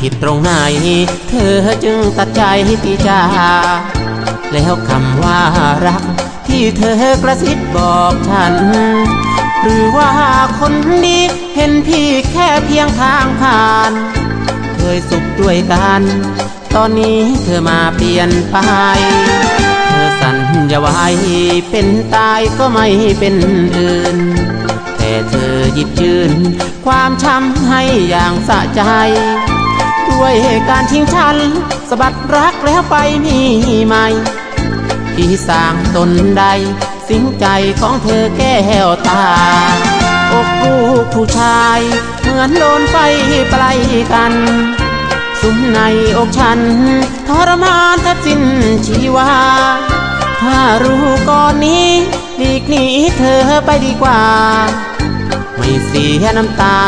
ผิดตรงไหน เธอจึงตัดใจที่จาแล้วคำว่ารัก ที่เธอกระซิบบอกฉัน หรือว่าคนนี้เห็นพี่แค่เพียงทางผ่าน เคยสุขด้วยกัน ตอนนี้เธอมาเปลี่ยนไปเธอสัญญาไว้เป็นตายก็ไม่เป็นอื่นแต่เธอหยิบยืนความช้ำให้อย่างสะใจ ด้วยการทิ้งฉันสะบัดรักแล้วไปมีใหม่ที่สร้างตนใด สิงใจของเธอแก้วตาอกลูกผู้ชาย เหมือนโดนไฟปลายกัน สุมในอกฉัน ทรมานแทบสิ้นชีวา ถ้ารู้ก่อนนี้หลีกหนีเธอไปดีกว่า ไม่เสียน้ำตา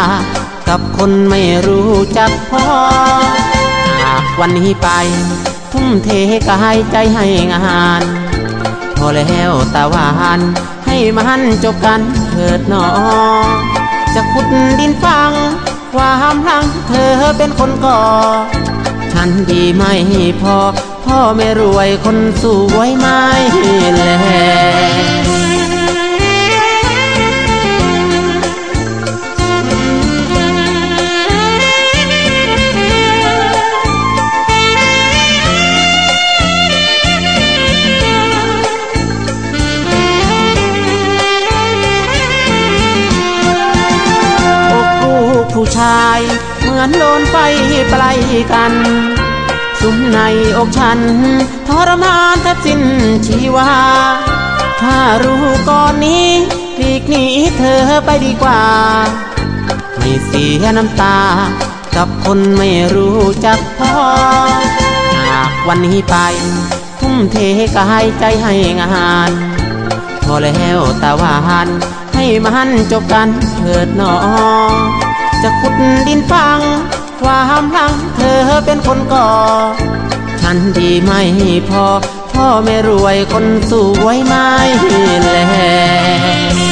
กับคนไม่รู้จักพอ หากวันนี้ไป ทุ่มเทกายใจให้งาน พอแล้วตาหวานให้มันจบกันเถิดหนอ จะขุดดินฟัง ความหลังเธอเป็นคนก่อ ฉันดีไม่พอ พ่อไม่รวยคนสวยไม่แล ผู้ชายเหมือนโดนไฟปลายกันสุมในอกฉัน ทรมานแทบสิ้นชีวา ถ้ารู้ก่อนนี้หลีกหนีเธอไปดีกว่า ไม่เสียน้ำตา กับคนไม่รู้จักพอ หากวันนี้ไป ทุ่มเทกายใจให้งาน พอแล้วตาวานให้มันจบกันเถิดหนอ จะขุดดินฟัง ความหลังเธอเป็นคนก่อ ฉันดีไม่พอ พ่อไม่รวยคนสวยไม่แล